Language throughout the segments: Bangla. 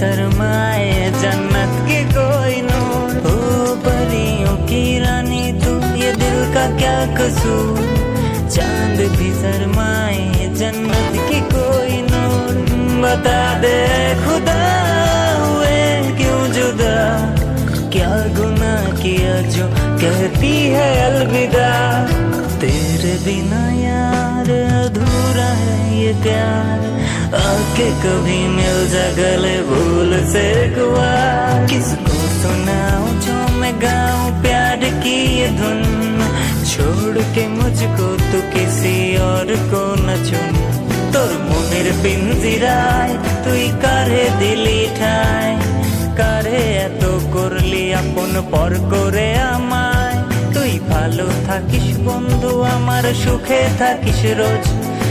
शर्माए जन्नत की कोई नूर। हो परियों की रानी तू, ये दिल का क्या कसूर? चाँद भी शर्माए जन्नत की कोई नूर। बता दे खुदा हुए क्यों जुदा? क्या गुना किया जो कहती है अलविदा? तेरे बिना यार अधूरा है ये प्यार। आके कभी मिल जा गले भूल से गुआ किसको सुनाऊं जो मैं गाऊं प्यार की ये धुन छोड़ के मुझको तू किसी और को न चुन তোর মনের পিঞ্জিরায় তুই কারে দিলি ঠায় কারে এত করলি আপন পর করে আমায় তুই ভালো থাকিস বন্ধু আমার সুখে থাকিস রোজ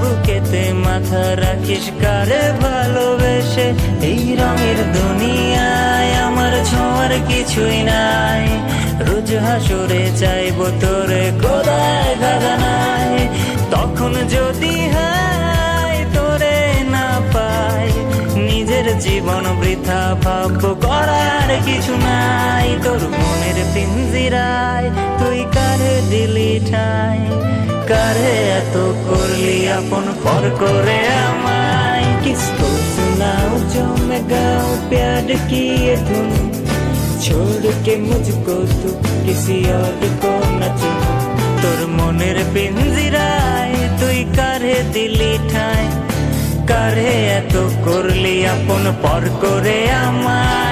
বুকেতে মাথা রাখিস, কারে ভালোবেসে? এই রঙের দুনিয়ায় আমার ছোঁয়ার কিছুই নাই। রোজ হাসুরে চাইব তোরে, কোদায় খাজানায় তখন যদি হাই, তোরে না পাই। নিজের জীবন বৃথা ভাব করার কিছু নাই। তোর মনের পিঞ্জিরায় তুই কারে দিলি ঠাই কারে এত করলি আপন পর করে আমায় কিসকো सुनाओ जो मैं गाऊं प्यार की ये धुन छोड़ के मुझको तू किसी और को न चुन তোর মনের পিঞ্জিরায় তুই কারে দিলি ঠাই কারে এত করলি আপন পর করে আমায়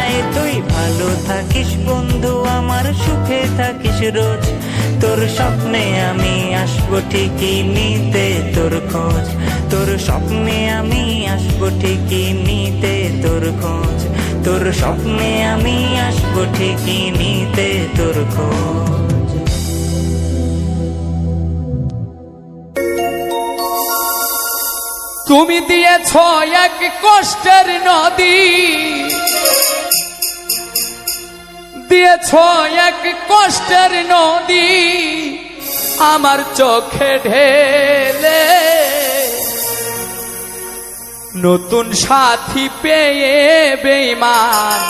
থাকিস রোজ। তোর স্বপ্নে আমি আসব ঠিকই নিতে তোর খোঁজ। তোর স্বপ্নে আমি আসব ঠিকই নিতে তোর খোঁজ। তোর স্বপ্নে আমি আসব ঠিকই নিতে তোর খোঁজ। তুমি দিয়েছ এক কষ্টের নদী। দিয়েছ এক কষ্টের নদী, আমার চোখে ঢেলে। নতুন সাথী পেয়ে বেইমান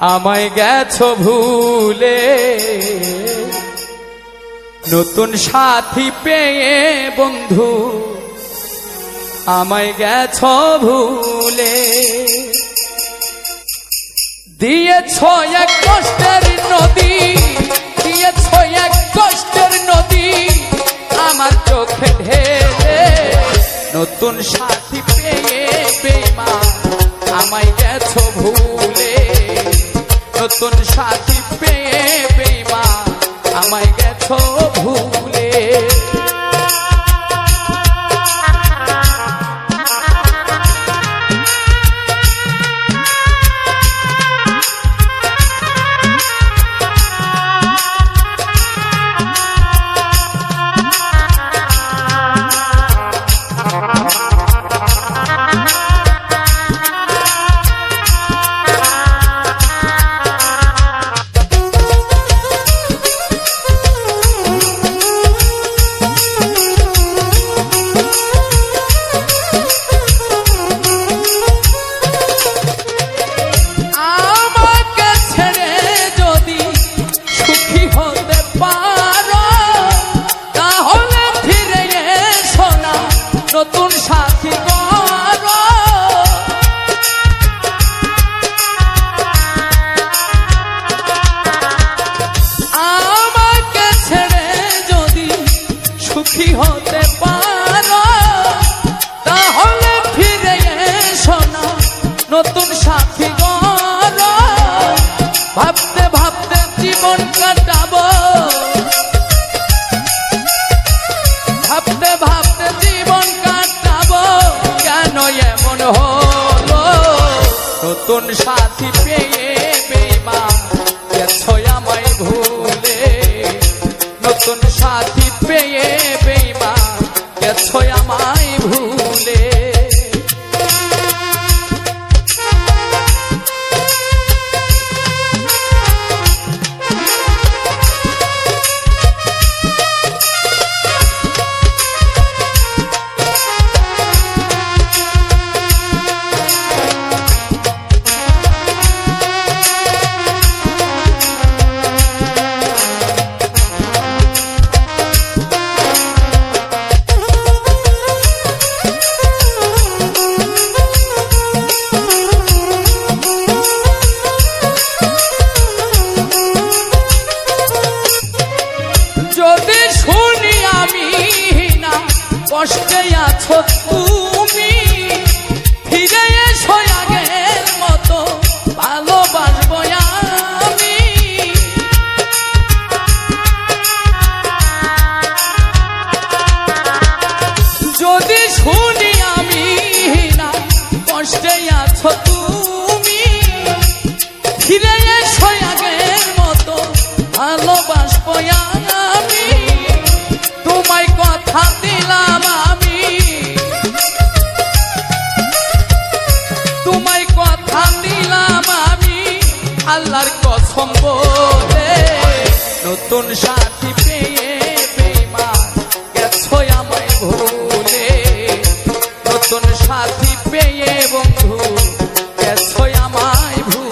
আমায় গেছো ভুলে। নতুন সাথী পেয়ে বন্ধু, আমায় গেছ ভুলে। দিয়েছ এক কষ্টের নদী, দিয়েছ এক কষ্টের নদী, আমার চোখে ঢেলে। নতুন সাথী পেয়ে বেমা আমায় গেছ ভুলে। নতুন সাথী পেয়ে বেমা আমায় গেছ ভুলে। জীবন কাটাবো। ভাবতে ভাবতে জীবন কাটাবো। কেন এমন হলো? নতুন সাথী পেয়ে সাথী পেয়ে বন্ধু এসো আমায় ভুলে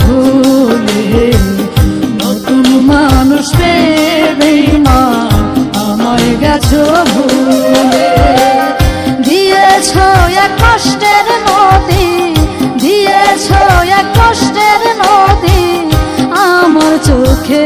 ভুলে, নতুন মানুষ পেবে মা রে বেইমান ভুলে। দিয়েছ এক কষ্টের নদী, দিয়েছ এক কষ্টের নদী, আমার চোখে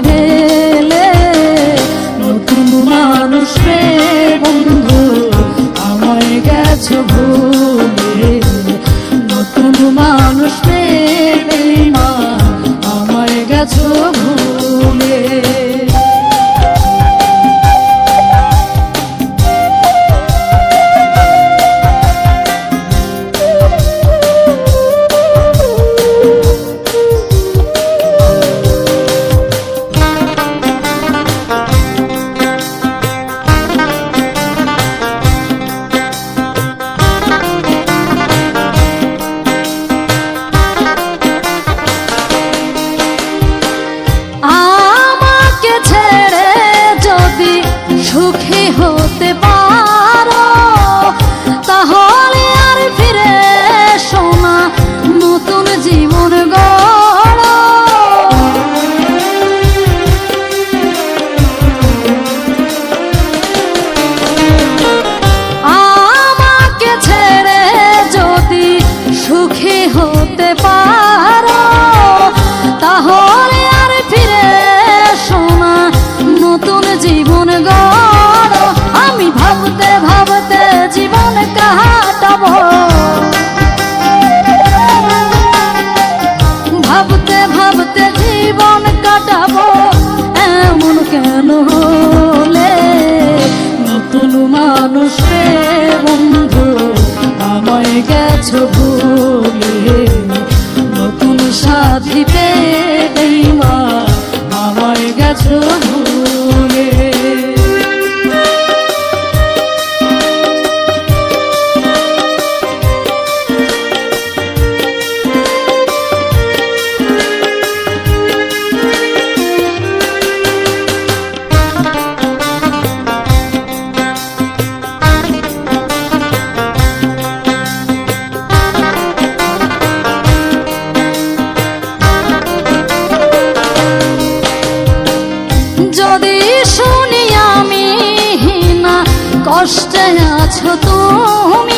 গেছো ভুলে। যদি শুনি আমি না কষ্টে আছো তুমি।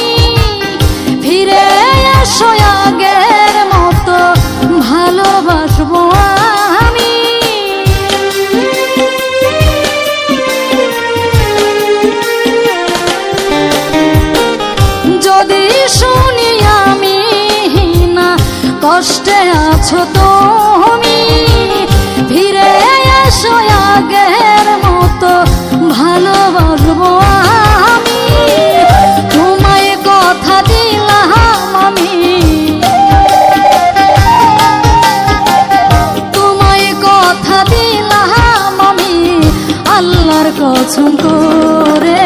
আল্লাহর রে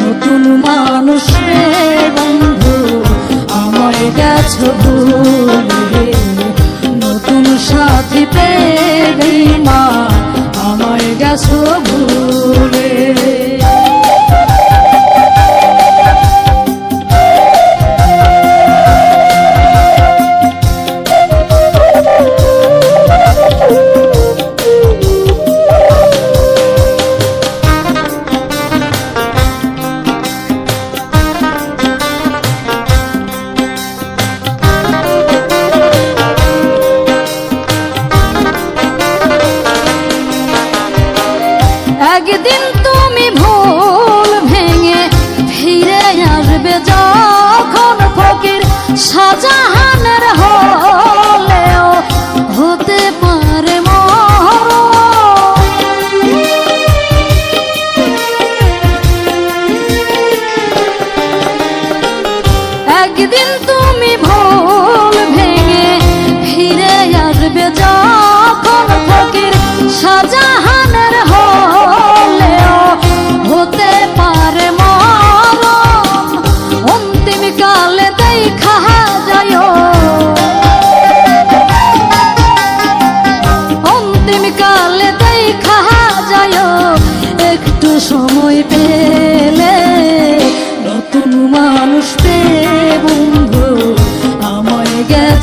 নতুন মানুষে বন্ধু আমায় গেছ ভুলে। নতুন সাথী পেয়ে মা আমায় গেছো তুমি ভোল ভেঙে ফিরে আসবে যখন ফকির সাজাহানের হলেও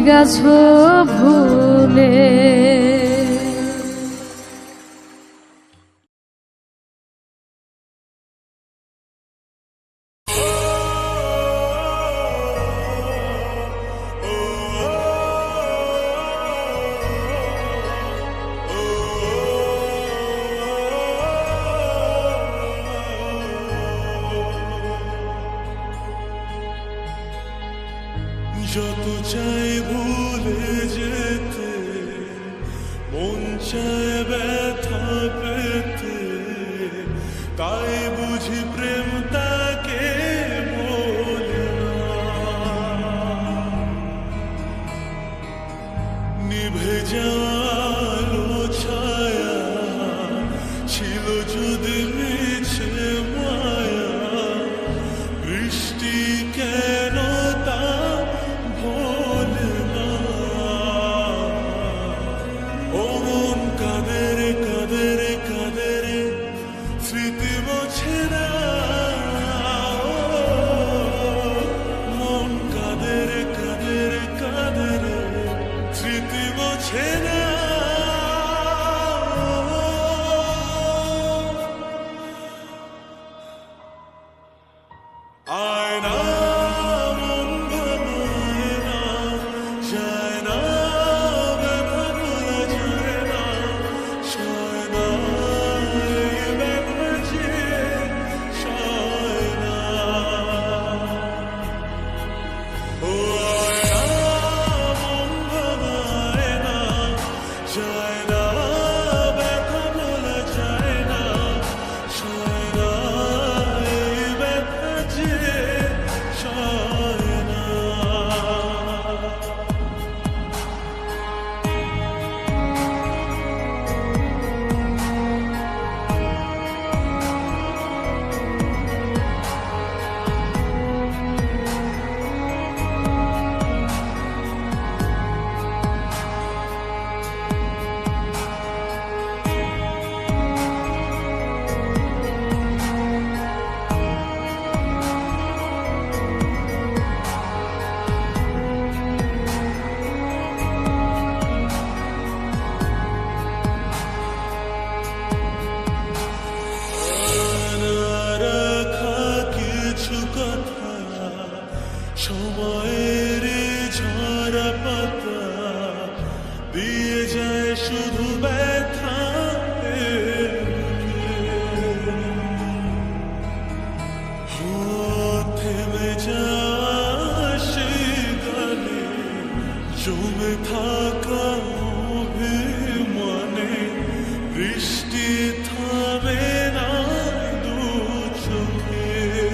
গেছ ভুলে তাই বুঝি প্রেম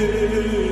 live.